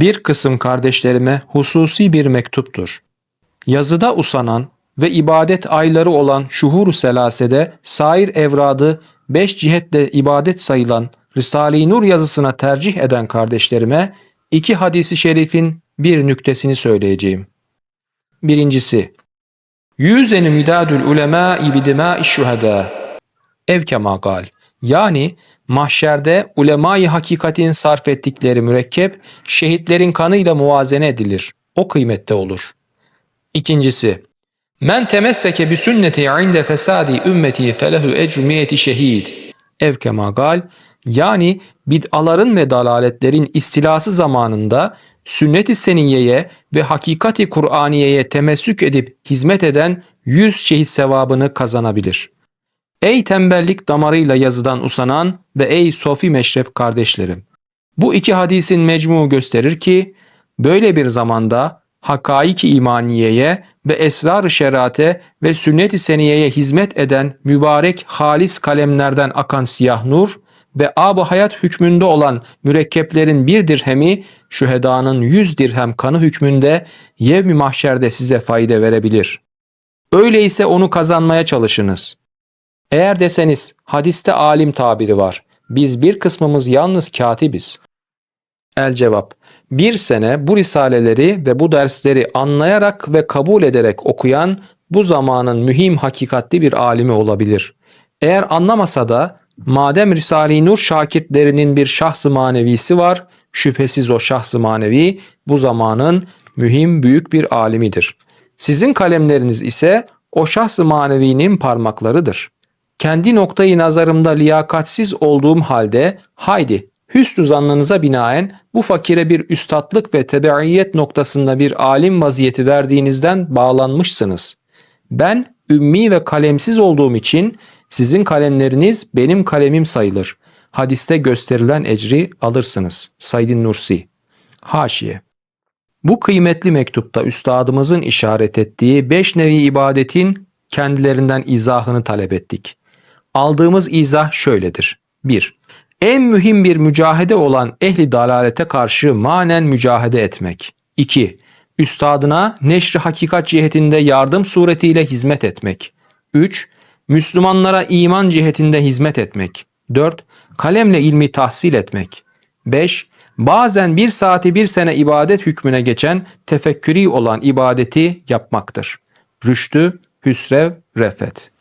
bir kısım kardeşlerime hususi bir mektuptur. Yazıda usanan ve ibadet ayları olan şuhur-u selasede sair evradı beş cihetle ibadet sayılan Risale-i Nur yazısına tercih eden kardeşlerime iki hadisi şerifin bir nüktesini söyleyeceğim. Birincisi, Yüzeni midadül ulemâ bidemâ şuhedâ. Ev kema. Yani mahşerde ulemayı hakikatin sarf ettikleri mürekkep şehitlerin kanıyla muvazene edilir. O kıymette olur. İkincisi, Men temesseke bi sünneti inde fesadi ümmeti felehu ecru miyeti şehid. Ev kema gal. Yani bid'aların ve dalaletlerin istilası zamanında sünnet-i seniyeye ve hakikati Kur'aniye'ye temessük edip hizmet eden yüz şehit sevabını kazanabilir. Ey tembellik damarıyla yazıdan usanan ve ey sofi meşrep kardeşlerim! Bu iki hadisin mecmu gösterir ki, böyle bir zamanda hakaik-i imaniyeye ve esrar-ı şerate ve sünnet-i seniyeye hizmet eden mübarek halis kalemlerden akan siyah nur ve ab hayat hükmünde olan mürekkeplerin bir dirhemi şühedanın yüz dirhem kanı hükmünde yevmi mahşerde size fayda verebilir. Öyleyse onu kazanmaya çalışınız. Eğer deseniz hadiste alim tabiri var. Biz bir kısmımız yalnız katibiz. El cevap. Bir sene bu risaleleri ve bu dersleri anlayarak ve kabul ederek okuyan bu zamanın mühim hakikatli bir alimi olabilir. Eğer anlamasa da madem Risale-i Nur şakirtlerinin bir şahs-ı manevisi var, şüphesiz o şahs-ı manevi bu zamanın mühim büyük bir alimidir. Sizin kalemleriniz ise o şahs-ı manevinin parmaklarıdır. Kendi noktayı nazarımda liyakatsiz olduğum halde haydi hüsnü zannınıza binaen bu fakire bir üstatlık ve tebeiyet noktasında bir alim vaziyeti verdiğinizden bağlanmışsınız. Ben ümmi ve kalemsiz olduğum için sizin kalemleriniz benim kalemim sayılır. Hadiste gösterilen ecri alırsınız. Saidin Nursi Haşiye Bu kıymetli mektupta üstadımızın işaret ettiği beş nevi ibadetin kendilerinden izahını talep ettik. Aldığımız izah şöyledir. 1. En mühim bir mücahede olan ehli dalalete karşı manen mücahede etmek. 2. Üstadına neşri hakikat cihetinde yardım suretiyle hizmet etmek. 3. Müslümanlara iman cihetinde hizmet etmek. 4. Kalemle ilmi tahsil etmek. 5. Bazen bir saati bir sene ibadet hükmüne geçen tefekkürî olan ibadeti yapmaktır. Rüştü, Hüsrev, Refet